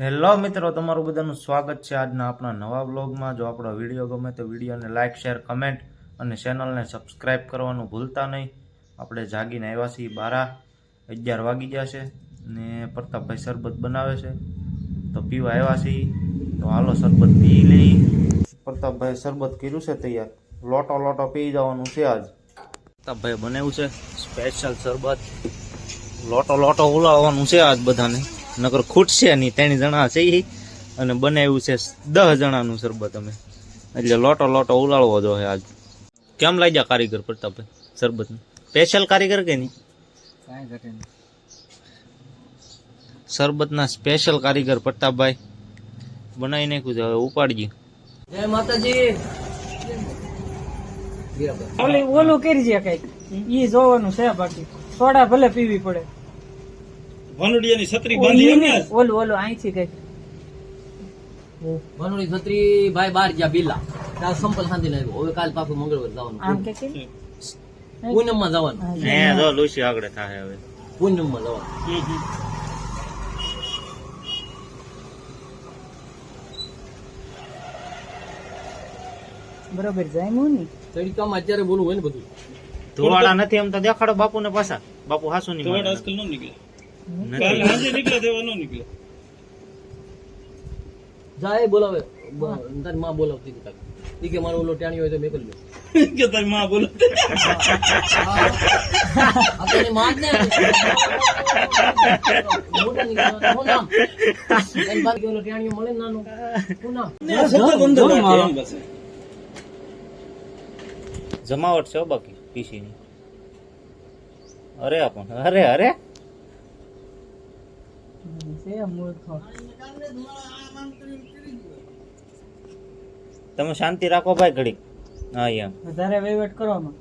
Hello મિત્રો, તમારું બધાનું સ્વાગત છે આજના આપણા નવા બ્લોગમાં જો આપણો વીડિયો ગમે તો વિડીયોને લાઇક શેર, કમેન્ટ અને ચેનલને સબસ્ક્રાઇબ કરવાનું ભૂલતા નહીં. આપણે જાગીને આવ્યા છીએ બારા, અગિયાર વાગી ગયા છે ને પ્રતાપભાઈ શરબત બનાવે છે. તો પીવા આવ્યા છીએ. તો હાલો શરબત પી લઈ પ્રતાપભાઈ શરબત કર્યું છે તૈયાર. લોટો લોટો પી જવાનું છે આજ. પ્રતાપભાઈ બનાવ્યું છે સ્પેશિયલ શરબત. લોટો લોટો ઉલાવવાનું છે આજ બધાને. નકર ખૂટશે નહીં ત્રણ જણા છે અને બનાવ્યું છે દસ જણાનું શરબત અમે. એટલે લોટો લોટો ઉલાળવો જોઈએ આજ. કેમ લાગ્યા કારીગર પ્રતાપભાઈ શરબત સ્પેશિયલ કારીગર કે નહીં? શરબતના સ્પેશિયલ કારીગર પ્રતાપભાઈ. બનાવી નાખ્યું છે હવે ઉપાડજી. જય માતાજી. ઓલું કરી છે કંઈક. ઈ જોવાનું છે બાકી. સોડા ભલે પીવી પડે. વનોડિયાની છત્રી બાંધી એમ ને? ઓલું ઓલું અહીંથી કઈ વનડી છત્રી ભાઈ બાર ગયા બિલ્લા ત્યાં સંપલ શાંતિ આવ્યો. હવે કાલ પાછું મંગળવાર જવાનું. આમ કે કે પૂનમમાં જવાનું. હે જો લુસી આગળ થાય હવે. પૂનમમાં જવાનું. બરોબર જાય હું ની? તડકામાં અત્યારે બોલવું હોય ને બધું. ધોવાડા નથી એમ તો દેખાડો બાપુને પાછા. બાપુ હાસુ ની તો આજકાલ નો નીકળે કાલે સાંજે નીકળે તેવા નો નીકળે. જાય બોલાવે. તારી માં બોલાવતી હતી કે મારો ઓલો ટાણિયો હોય તો મેં કરી લો કે તારી માં બોલે આ માં જ ને મોટા નીકળ્યા. શું નામ? એની પાસે કે ઓલો ટાણિયો મળે નાનો? શું નામ? સતત અંદર રાખે એમ બસ. જમાવટ છે હો બાકી પીસી ની અરે આપણ અરે અરે. છે મૂળ તમે શાંતિ રાખો ભાઈ ઘડી હા એમ. વધારે વહીવટ કરવામાં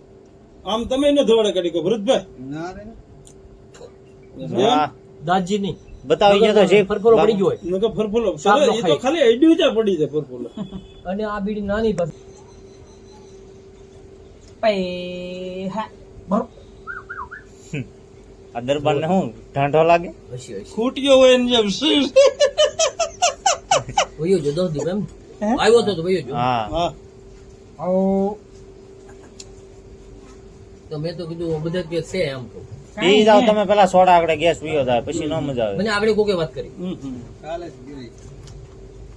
આમ. તમે ન ધોવાડે કાઢી કો ભરતભાઈ. હા દાદજી નહીં બતાવી ગયો તો જે ફરફરો પડી ગયો હોય. નકર ફરફોલો એ તો ખાલી આઈડિયું જ પડી જાય ફરફોલો અને આ બીડી નાની પાસે પૈહા. આ દરબાર ને શું ઢાંઢો લાગે? હસી હસી. ખૂટ્યો હોય એની જેમ શીર. વયો જો દસ દીપ એમ? આવ્યો તો તો જો હા. હા. આવો. તો મેં તો કીધું બધા કે છે એમ. તો પી જાવ તમે પેલા સોડા આગળ ગેસ પીયો થાય પછી ન મજા આવે. મને આપણે કોકે વાત કરી. હમ, હમ.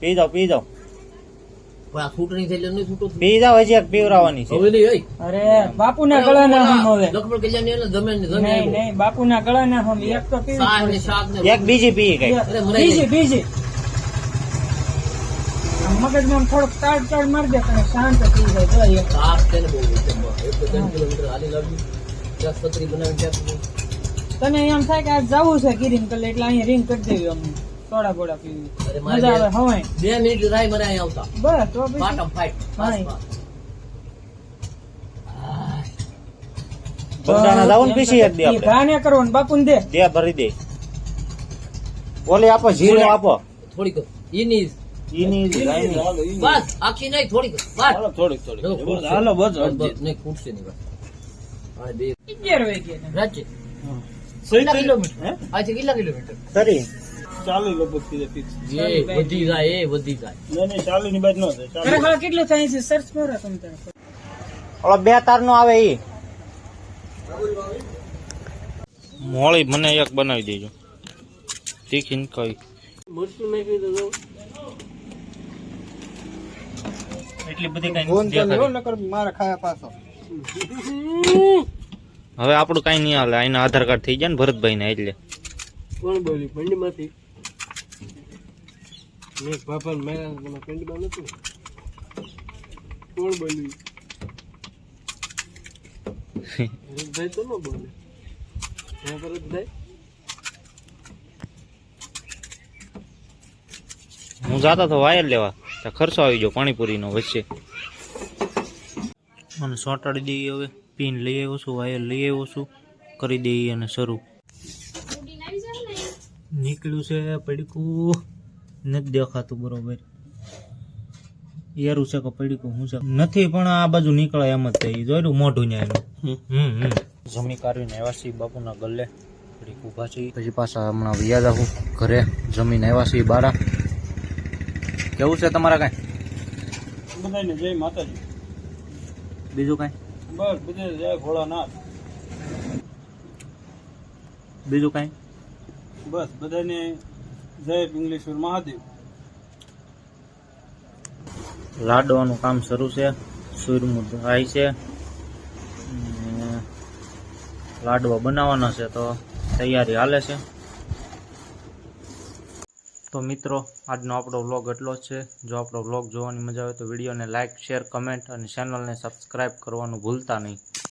પી જાવ પી જાવ આ છૂટણી થઈ એટલે છૂટો પી જાવ હજી એક પીવરાવાની છે. હવે નહીં હઈ. અરે બાપુના ગળાના હમ હવે. લક્ષ્મણ કલ્યાણ ને જમે ને જમે નહીં નહીં બાપુના ગળાના હમ. એક તો પીવી શાક ને શાક ને એક બીજી પી કઈ બીજી બીજી. આમ મગજમાં થોડોક તાડ તાડ મારી દે પણ શાંત થઈ જાય. બહુ એક તો કિલોમીટર હાલી તને એમ થાય કે આજ જવું છે ગિરીન કલે એટલે અહીંયા રિંગ કરી દેવી અમને. સોડા બોડા પીવી. મજા આવે હવે બે મિનિટ રાય મને અહીં આવતા. બસ તો પછી પાટમ ફાઈટ હા. બગડાના ને પીસી એક દે ઈ આપણે. ઘા ને કરો ને દે. દે ભરી દે. ઓલી આપો જીરો આપો. થોડીક ઈની ઈની ગાયની. હાલો, ઈ નહીં. બસ આખી નહીં થોડીક બસ. થોડીક થોડીક. હાલો બસ બસ, અડધી. બસ, નહીં ખૂટશે નહીં બસ. બે. અગિયાર વાગે રાજ્ય સહી કિલોમીટર? કેટલા ચાલી લો કીધે fix. જે વધી જાય એ વધી જાય. નહીં, નહીં, ચાલીની બાજ ન થાય. ખરેખર કેટલું થાય છે? સર્ચ કરો તમે ઓલો બે તાર નો આવે ઈ. મોળી મને એક બનાવી દેજો. તીખી કઈ. મરચું નાખી દો એટલી બધી કઈ હવે આપણું કઈ નહીં હાલે. આના આધાર કાર્ડ થઈ જાય ને ભરતભાઈ ને એટલે. કોણ બોલી મંડી માંથી મેં પાપા મેં મંડી માં નતું કોણ બોલ્યું ભરતભાઈ તો ન બોલે હે ભરતભાઈ હું જાતા તો વાયર લેવા. તો ખર્ચો આવી ગયો પાણીપુરી નો વચ્ચે. અને સોટાડી દઈએ હવે. પીન લઈ આવ્યો છું, વાયર લઈ આવ્યો છું. કરી દઈએ અને શરૂ. નીકળ્યું છે પડીકું. નથી દેખાતું બરોબર. યારું છે કે પડીકું હું છે? નથી પણ આ બાજુ નીકળે એમ જ થઈ જોયું મોઢું ને એનું? હમ. હમ જમી કાઢીને આવ્યા છીએ બાપુના ગલ્લે. ઘડીક ઊભા છીએ પછી પાછા હમણાં વ્યાજ આવું ઘરે. જમીને આવ્યા છીએ બારા. કેવું છે તમારા કાંઈ? બધાને જય માતાજી. બીજું કાંઈ? બસ બધે જય ભોળાનાથ. બીજું કાંઈ? બસ, બધાને જય પિંગલેશ્વર મહાદેવ. લાડવાનું કામ શરૂ છે. સૂરમું થાય છે. લાડવા બનાવવાના છે તો તૈયારી હાલે છે. તો મિત્રો, આજનો આપણો વ્લોગ એટલો જ છે. જો આપણો વ્લોગ જોવાની મજા આવે તો વિડીયોને લાઇક શેર કમેન્ટ અને ચેનલને સબસ્ક્રાઈબ કરવાનું ભૂલતા નહીં.